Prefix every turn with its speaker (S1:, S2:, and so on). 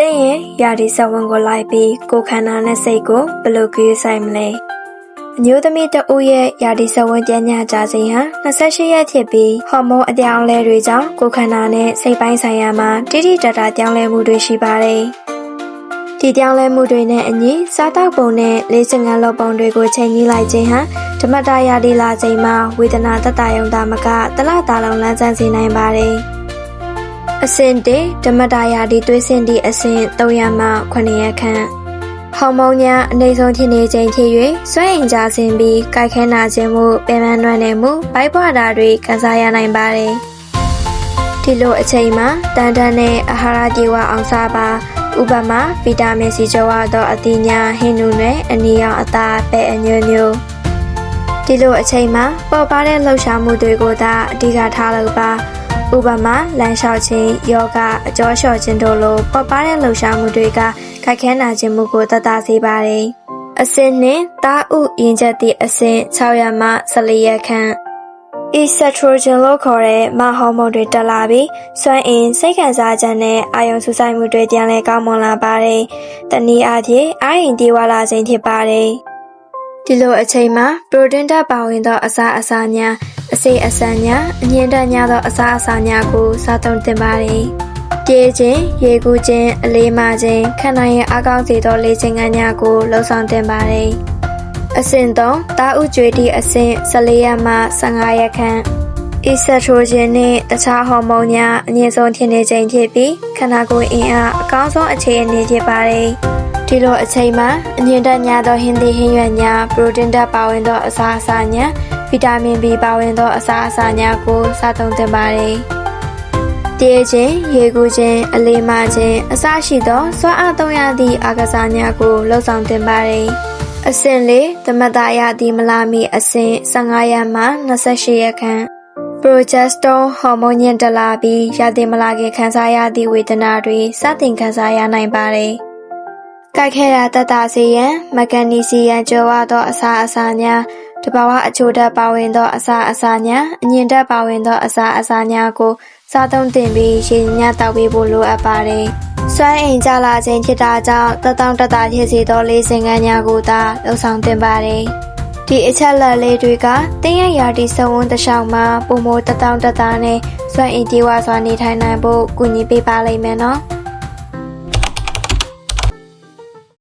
S1: တင်းရဲ့ယာဒီစဝန်းကိုလိုက်ပြီးကိုခန္ဓာနဲ့စိတ်ကိုဘယ်လိုကြည့်ဆိုင်မလဲအမျိုးသမီးတဦးရဲ့ယာဒီစဝန်းကြမ်းညကြစဉ်ဟာ28ရက်ဖြစ်ပြီးဟော်မုန်းအပြောင်းအလဲတွေကြောင့်ကိုခန္ဓာနဲ့စိတ်ပိုင်းဆိုင်ရာမှာတိတိတတ်တာပြောင်းလဲမှုတွေရှိပါတယ်ဒီပြောင်းလဲမှုတွေနဲ့အညီစားတောက်ပုံနဲ့လေးစင်ငန်းလောပုံတွေကိုချိန်ကြီးလိုက်ခြင်းဟာဓမ္မတာယာဒီလာချိန်မှာဝေဒနာသက်တာယုံတာမကတလတာလုံးလန်းဆန်းစေနိုင်ပါတယ် အဆင့်တေဓမ္မတာယာဒီသွေးစင်ဒီအဆင့်300မှ900ရက်ခန့်ဟော်မုန်းညာအနေဆုံးဖြစ်နေခြင်းဖြစ်၍စွမ်းအင်ကြဆင်းပြီးကြိုက်ခဲနာခြင်းမှုပင်ပန်းနှွမ်းနေမှုဗိုက်ပွားတာတွေခံစားရနိုင်ပါတယ်ဒီလိုအချိန်မှာတန်တန်နဲ့အာဟာရကြေဝအောင်စားပါဥပမာဗီတာမင်စီကျော်ရသောအသီးညာဟင်းနူနဲ့အနီရောင်အသားပဲအညွန့်မျိုးဒီလိုအချိန်မှာပေါ်ပါတဲ့လှုပ်ရှားမှုတွေကိုသာအဓိကထားလို့ပါ ဥပမာလမ်းလျှောက်ခြင်းယောဂအကျော်လျှော့ခြင်းတို့လိုပေါ်ပါတဲ့လှုပ်ရှားမှုတွေကခိုက်ခဲနာခြင်းမှုကိုတတ်တာစေပါတယ်အစင်းနှင့်တာဥရင်ချက်သည့်အစင်း600မှ14ရက်ခန့် estrogen လို့ခေါ်တဲ့မဟော်မုန်းတွေတက်လာပြီးစွမ်းအင်စိတ်ခံစားချက်နဲ့အာရုံစူးစိုက်မှုတွေပြန်လည်ကောင်းမွန်လာပါတယ်။တနည်းအားဖြင့်အာရင်တီးဝလာခြင်းဖြစ်ပါတယ်။ဒီလိုအချိန်မှာပရိုတင်းဓာတ်ပါဝင်သောအစာအစာများအ စိအစံများအငြင်းတများသောအစာအစာများကိုစားသုံးသင့်ပါတယ်။ပြေးခြင်း၊ရေကူးခြင်း၊အလေးမခြင်းခန္ဓာရဲ့အကောင်းစေသောလေ့ကျင့်ခန်းများကိုလှုံ့ဆော်သင့်ပါတယ်။အဆင့်3တာဥကျွေတီအဆင့်14ရက်မှ15ရက်ခန့်အီစထရိုဂျင်နဲ့တခြားဟော်မုန်းများအငြင်းဆုံးဖြစ်နေခြင်းဖြစ်ပြီးခန္ဓာကိုယ်အင်အားအကောင်းဆုံးအခြေအနေဖြစ်ပါတယ်။ဒီလိုအချိန်မှာအငြင်းတက်များသောဟင်းသီးဟင်းရွက်များပရိုတင်းဓာတ်ပါဝင်သောအစာအစာများ ဗီတာမင် B ပါဝင်သောအစာအစာများကိုစားသုံးသင့်ပါတယ်။တည်ခြင်း၊ရေကူးခြင်း၊အလေးမခြင်းအစရှိသောစွမ်းအားသုံးရသည့်အာကစားများကိုလှုပ်ဆောင်သင့်ပါတယ်။အဆင့်လေးသမတရသည်မလာမီအဆင့်15ရက်မှ28ရက်ခန့် progesterone ဟော်မုန်းညင်တက်လာပြီးရသည်မလာခင်ခံစားရသည့်ဝေဒနာတွေစတင်ခံစားရနိုင်ပါတယ်။ကြိုက်ခဲတာတက်တာစေရန်မဂနီဆီယမ်ကျော်ဝသောအစာအစာများ တဘာဝအချိုဓာတ်ပါဝင်သော အစာအစာများအညင်ဓာတ်ပါဝင်သော အစာအစာများကိုစားသုံးသင့်ပြီးရေညတောက်ပေးဖို့လိုအပ်ပါတယ်။စွမ်းအင်ကြလာခြင်းဖြစ်တာကြောင့်တတောင်တတဖြစ်စေသောလေးစင်ကန်းများကိုသာလှုပ်ဆောင်သင့်ပါတယ်။ဒီအချက်လက်လေးတွေကတင်းရရာဒီစုံဝန်းတစ်လျှောက်မှာပုံမိုတတောင်တတနဲ့စွမ်းအင်ပြေဝစွာနေထိုင်နိုင်ဖို့ကူညီပေးပါလိမ့်မယ်နော်။